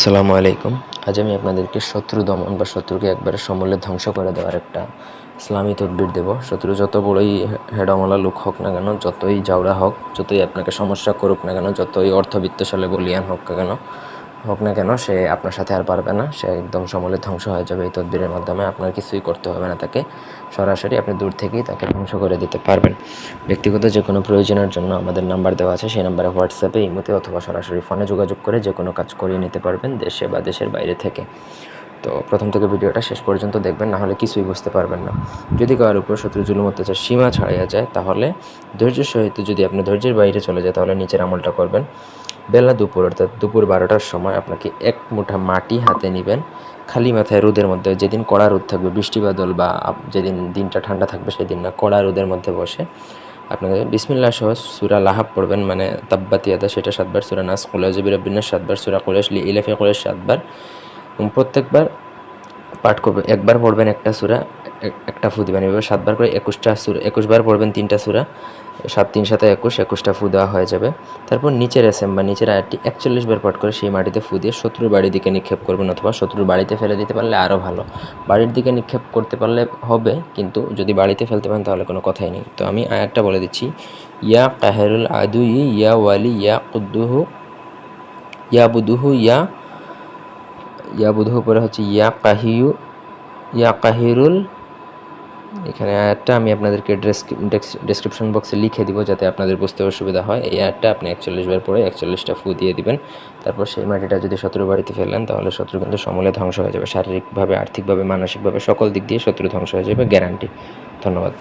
আসসালামু আলাইকুম। আজ আমি আপনাদেরকে শত্রু দমন বা শত্রুকে একবারে সমূলে ধ্বংস করে দেওয়ার একটা ইসলামী তদবির দেব। শত্রু যত বড়ই হেডমলা লোক হোক না কেন, যতই জাউরা হোক, যতই আপনাকে সমস্যা করুক না কেন, যতই অর্থবিত্তশালে বলিয়ান হোক না কেন হোক না কেন, সে আপনার সাথে আর পারবে না। সে একদম সমলে ধ্বংস হয়ে যাবে এই তদবিরের মাধ্যমে। আপনার কিছুই করতে হবে না তাকে। সরাসরি আপনি দূর থেকেই তাকে ধ্বংস করে দিতে পারবেন। ব্যক্তিগত যে কোনো প্রয়োজনের জন্য আমাদের নাম্বার দেওয়া আছে। সেই নাম্বারে হোয়াটসঅ্যাপে, ইমোতে অথবা সরাসরি ফোনে যোগাযোগ করে যে কোনো কাজ করিয়ে নিতে পারবেন দেশে বা দেশের বাইরে থেকে। তো প্রথম থেকে ভিডিওটা শেষ পর্যন্ত দেখবেন না হলে কিছুই বুঝতে পারবেন না। যদি কারোর উপর শত্রু জুলুম অত্যাচার সীমা ছাড়িয়ে যায়, তাহলে ধৈর্যের সহিত যদি আপনি ধৈর্যের বাইরে চলে যায়, তাহলে নিচের আমলটা করবেন। বেলা দুপুর, অর্থাৎ দুপুর বারোটার সময় আপনাকে এক মুঠা মাটি হাতে নেবেন। খালি মাথায় রোদের মধ্যে, যেদিন কড়া রোদ থাকবে, বৃষ্টি বাদল বা যেদিন দিনটা ঠান্ডা থাকবে, সেদিন না, কড়া রোদের মধ্যে বসে আপনাকে বিসমিল্লা সহ সুরা লাহাব পড়বেন মানে তাব্বাতিয়াদা, সেটা সাতবার, সুরা নাস কুলাজিবির বিন্যাস সাতবার, সুরা কুলেশ লি ইলাফে কুলেশ সাতবার। প্রত্যেকবার পাঠ করবেন একবার পড়বেন একটা সুরা একটা ফু দিবেন। এভাবে সাতবার করে একুশটা সুরা, একুশবার পড়বেন তিনটা সুরা, সাত তিন সাথে একুশ, একুশটা ফু দেওয়া হয়ে যাবে। তারপর নিচের এসএম বা নিচের আয়াতটি একচল্লিশ বার পাঠ করে সেই মাটিতে ফু দিয়ে শত্রুর বাড়ির দিকে নিক্ষেপ করবেন অথবা শত্রুর বাড়িতে ফেলে দিতে পারলে আরও ভালো। বাড়ির দিকে নিক্ষেপ করতে পারলে হবে, কিন্তু যদি বাড়িতে ফেলতে পারেন তাহলে কোনো কথাই নেই। তো আমি আয়াতটা বলে দিচ্ছি। ইয়া কাহেরুল আদুই, ইয়া ওয়ালি, ইয়া কুদ্দুহু, ইয়া বুদুহু, ইয়া ইয়া বুধু পরে হচ্ছে ইয়া কাহিউ ইয়া কাহিরুল এখানে আয়াতটা আমি আপনাদেরকে ডেসক্রিপশন বক্সে লিখে দিব যাতে আপনাদের বুঝতে অসুবিধা হয়। এই আয়াতটা আপনি একচল্লিশ বার পরে একচল্লিশটা ফু দিয়ে দিবেন। তারপর সেই মাটিটা যদি শত্রু বাড়িতে ফেললেন, তাহলে শত্রু কিন্তু সমূলে ধ্বংস হয়ে যাবে। শারীরিকভাবে, আর্থিকভাবে, মানসিকভাবে সকল দিক দিয়ে শত্রু ধ্বংস হয়ে যাবে গ্যারান্টি ধন্যবাদ।